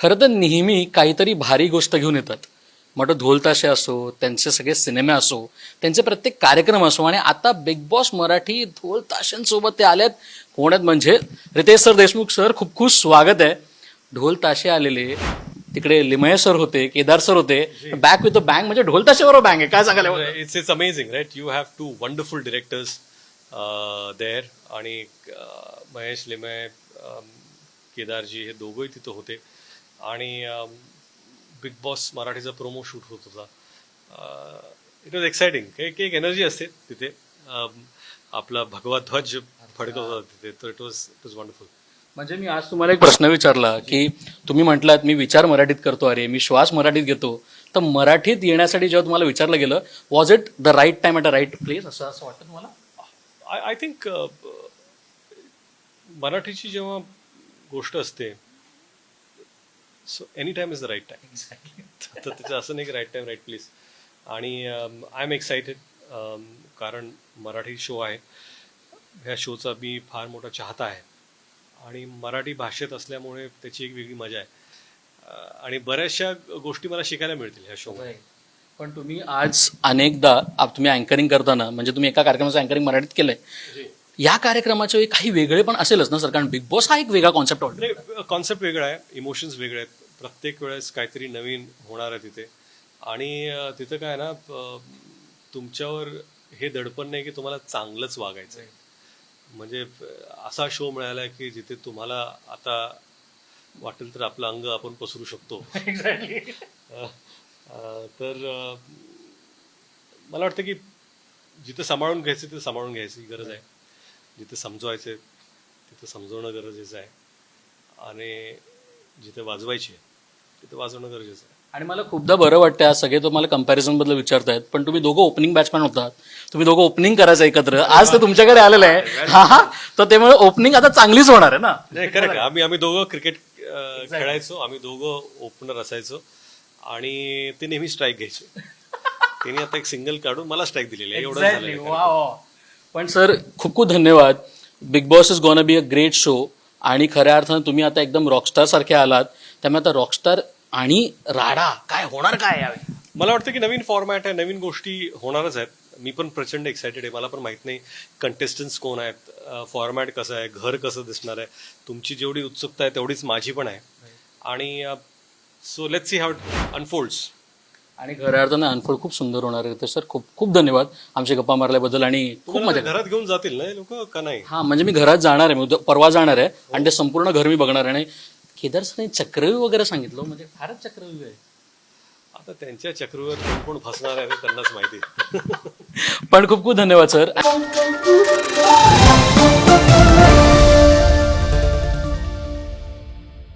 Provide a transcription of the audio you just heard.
खरं तर नेहमी काहीतरी भारी गोष्ट घेऊन येतात. तो ढोलताशे असो त्यांचे सगळे सिनेमे असो त्यांचे प्रत्येक कार्यक्रम असो आणि आता बिग बॉस मराठी ढोल ताशांसोबत ते आलेत. कोण आहेत म्हणजे रितेश सर देशमुख सर खूप खूप स्वागत आहे. ढोल ताशे आलेले. तिकडे लिमये सर होते केदार सर होते. बॅक विथ बँक म्हणजे ढोल ताशेबरोबर बँक आहे. काय सांगायला it's amazing, right? You have two wonderful directors uh, there. आणि uh, महेश लिमय um, केदारजी हे दोघंही तिथं होते. आणि बिग बॉस मराठीचा प्रोमो शूट होत होता. इट वॉज एक्साइटिंग एक एक एनर्जी असते तिथे. आपला भगवा ध्वज फडकत होता तिथे. तर it was it was wonderful म्हणजे मी आज तुम्हाला एक प्रश्न विचारला की तुम्ही म्हटलात मी विचार मराठीत करतो अरे मी श्वास मराठीत घेतो. तर मराठीत येण्यासाठी जेव्हा तुम्हाला विचारलं गेलं was it the right time at a right place असं असं वाटतं तुम्हाला? आय आय थिंक मराठीची जेव्हा गोष्ट असते so any time is the right time तर त्याचं असं नाही की राईट टाइम राईट प्लेस आणि आय एम एक्सायटेड कारण मराठी शो आहे. ह्या शोचा मी फार मोठा चाहता आहे. आणि मराठी भाषेत असल्यामुळे त्याची एक वेगळी मजा आहे. आणि बऱ्याचशा गोष्टी मला शिकायला मिळतील ह्या शो पण तुम्ही आज अनेकदा आप- तुम्ही अँकरिंग करताना म्हणजे तुम्ही एका कार्यक्रमाचं अँकरिंग मराठीत केलंय. या कार्यक्रमाचे काही वेगळे पण असेलच ना सर? कारण बिग बॉस हा एक वेगळा कॉन्सेप्ट वाटतो कॉन्सेप्ट वेगळा आहे. इमोशन्स वेगळे आहेत. प्रत्येक वेळेस काहीतरी नवीन होणार आहे तिथे. आणि तिथं काय आहे ना तुमच्यावर हे दडपण नाही की तुम्हाला चांगलंच वागायचं आहे म्हणजे असा शो मिळाला की जिथे तुम्हाला आता वाटेल तर आपलं अंग आपण पसरू शकतो. तर मला वाटतं की जिथं सांभाळून घ्यायचं तिथं सांभाळून घ्यायची गरज आहे. जिथं समजवायचं तिथं समजवणं गरजेचं आहे. आणि जिथे वाजवायची आहे तिथं वाजवणं गरजेचं आहे. आणि मला खूपदा बरं वाटतं आज सगळे तुम्हाला कंपॅरिझनबद्दल विचारतायत पण तुम्ही दोघं ओपनिंग बॅट्समॅन होतात. तुम्ही दोघं ओपनिंग करायचं एकत्र. आज ते तुमच्याकडे आलेलं आहे. हा हा. तर त्यामुळे ओपनिंग आता चांगलीच होणार आहे ना? नाही करेक्ट आम्ही आम्ही दोघं क्रिकेट खेळायचो. आम्ही दोघं ओपनर असायचो. आणि ते नेहमी स्ट्राईक घ्यायचे. त्यांनी आता एक सिंगल काढून मला स्ट्राईक दिलेली आहे. एवढं. झालं. पण सर खूप खूप धन्यवाद. Big boss is gonna be a great show आणि खऱ्या अर्थानं तुम्ही आता एकदम रॉकस्टार सारखे आलात. त्यामुळे आता रॉकस्टार आणि राडा काय होणार काय यावेळी? मला वाटतं की नवीन फॉर्मॅट आहे नवीन गोष्टी होणारच आहेत. मी पण प्रचंड एक्सायटेड आहे. मला पण माहीत नाही कंटेस्टन्स कोण आहेत फॉर्मॅट कसं आहे घर कसं दिसणार आहे. तुमची जेवढी उत्सुकता आहे तेवढीच माझी पण आहे. आणि so let see have unfolds आणि अर्थानं अनफोल्ड खूप सुंदर होणार आहे. तर सर खूप खूप धन्यवाद आमची गप्पा मारल्याबद्दल आणि खूप मजा. घरात घेऊन जातील ना लोक का नाही? हा म्हणजे मी घरात जाणार आहे मी उद्या- परवा जाणार आहे आणि ते संपूर्ण घर मी बघणार आहे. आणि केदार सर चक्रव्यूह वगैरे सांगितलं म्हणजे फारच चक्रव्यूह आहे. आता त्यांच्या चक्रीवर कोण कोण फसणार आहे ते त्यांनाच माहिती पण खूप खूप धन्यवाद सर.